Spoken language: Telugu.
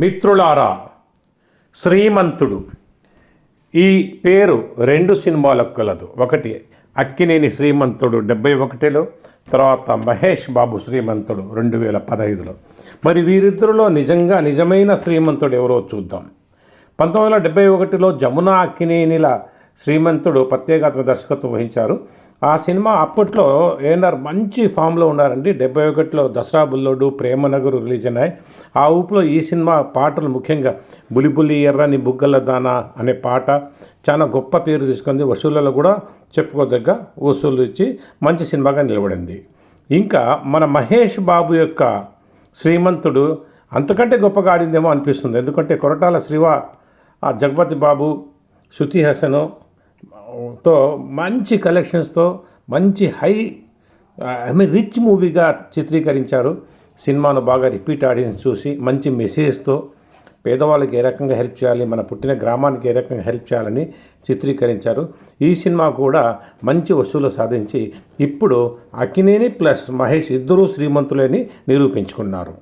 మిత్రులారా శ్రీమంతుడు. ఈ పేరు రెండు సినిమాలకు కలదు ఒకటి అక్కినేని శ్రీమంతుడు డెబ్బై ఒకటిలో తర్వాత మహేష్ బాబు శ్రీమంతుడు రెండు వేల పదహైదులో. మరి వీరిద్దరిలో నిజంగా నిజమైన శ్రీమంతుడు ఎవరో చూద్దాం. పంతొమ్మిది వందల డెబ్బై ఒకటిలో జమున అక్కినేనిల శ్రీమంతుడు ప్రత్యేకాత్మ దర్శకత్వం వహించారు. ఆ సినిమా అప్పట్లో ఏఎన్ఆర్ మంచి ఫామ్లో ఉన్నారండి. డెబ్బై ఒకటిలో దసరా బుల్లోడు ప్రేమనగరు రిలీజ్ అయినాయి. ఆ ఊపులో ఈ సినిమా పాటలు ముఖ్యంగా బులిబులి ఎర్రని బుగ్గల దానా అనే పాట చాలా గొప్ప పేరు తీసుకుంది. వసూళ్ళలో కూడా చెప్పుకోదగ్గ వసూలు ఇచ్చి మంచి సినిమాగా నిలబడింది. ఇంకా మన మహేష్ బాబు యొక్క శ్రీమంతుడు అంతకంటే గొప్పగా ఆడిందేమో అనిపిస్తుంది. ఎందుకంటే కొరటాల శ్రీవ ఆ జగపతి బాబు శృతి హసను తో మంచి కలెక్షన్స్తో మంచి హై ఐ మీన్ రిచ్ మూవీగా చిత్రీకరించారు. సినిమాను బాగా రిపీట్ ఆడియన్స్ చూసి మంచి మెసేజ్తో పేదవాళ్ళకి ఏ రకంగా హెల్ప్ చేయాలి మన పుట్టిన గ్రామానికి ఏ రకంగా హెల్ప్ చేయాలని చిత్రీకరించారు. ఈ సినిమా కూడా మంచి వసూలు సాధించి ఇప్పుడు అక్కినేని ప్లస్ మహేష్ ఇద్దరూ శ్రీమంతులని నిరూపించుకున్నారు.